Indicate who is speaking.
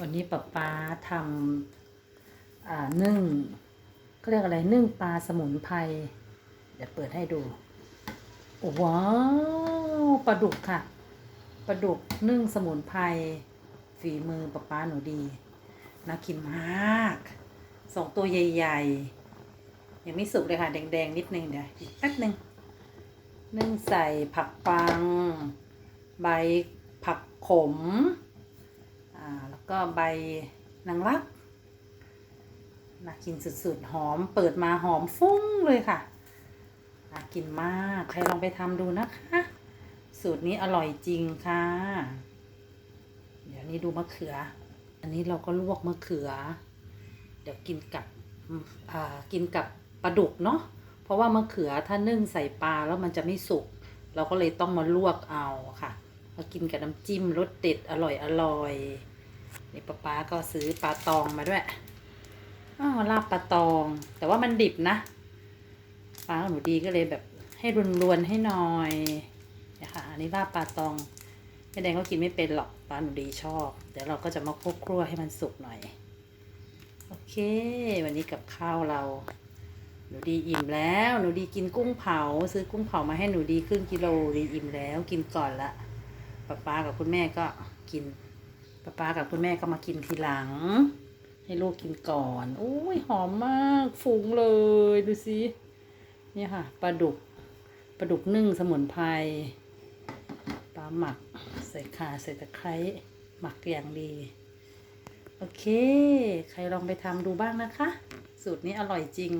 Speaker 1: วันนี้ป๊าป๊าทำนึ่งเขาเรียกอะไรนึ่งปลาสมุนไพรเดี๋ยวเปิดให้ดูว้าวปลาดุกค่ะปลาดุกนึ่งสมุนไพรฝีมือป๊าป๊าหนูดีน่ากินมากสองตัวใหญ่ ๆ ยังไม่สุกเลยค่ะ แดง ๆ นิดนึงเดี๋ยวอีกแป๊บนึงนึ่งใส่ผักปัง ใบผักขม แล้วก็ใบนางรักน่ากินสุดๆ หอมเปิดมาหอมฟุ้งเลยค่ะน่ากินมาก ใครลองไปทำดูนะคะ สูตรนี้อร่อยจริงค่ะ เดี๋ยวนี้ดูมะเขือ อันนี้เราก็ลวกมะเขือ เดี๋ยวกินกับอ่ากินกับปลาดุกเนาะ เพราะว่ามะเขือถ้านึ่งใส่ปลาแล้วมันจะไม่สุก เราก็เลยต้องมาลวกเอาค่ะ มากินกับน้ำจิ้มรสเด็ดอร่อยอร่อย นี่ป้าป๊าก็ซื้อปลาตองมาด้วยอ้าวลาบปลาตอง แต่ว่ามันดิบนะป้าหนูดีก็เลยแบบให้รวนๆให้หน่อยนี่ยค่ะอันนี้ลาบปลาตองแม่แดงก็กินไม่เป็นหรอกป้าหนูดีชอบ เดี๋ยวเราก็จะมาคลุกครั่วให้มันสุกหน่อย โอเค วันนี้กับข้าวเรา หนูดีอิ่มแล้ว หนูดีกินกุ้งเผา ซื้อกุ้งเผามาให้หนูดีครึ่งกิโลดีอิ่มแล้ว กินก่อนละป้าป้ากับคุณแม่ก็กิน ป้าป้ากับคุณแม่ก็มากินทีหลัง ให้ลูกกินก่อนโอ้ยหอมมากฟุ้งเลยดูสิเนี่ยค่ะปลาดุกปลาดุกนึ่งสมุนไพรปลาหมักใส่ข่าใส่ตะไคร้หมักอย่างดี โอเค ใครลองไปทำดูบ้างนะคะ สูตรนี้อร่อยจริง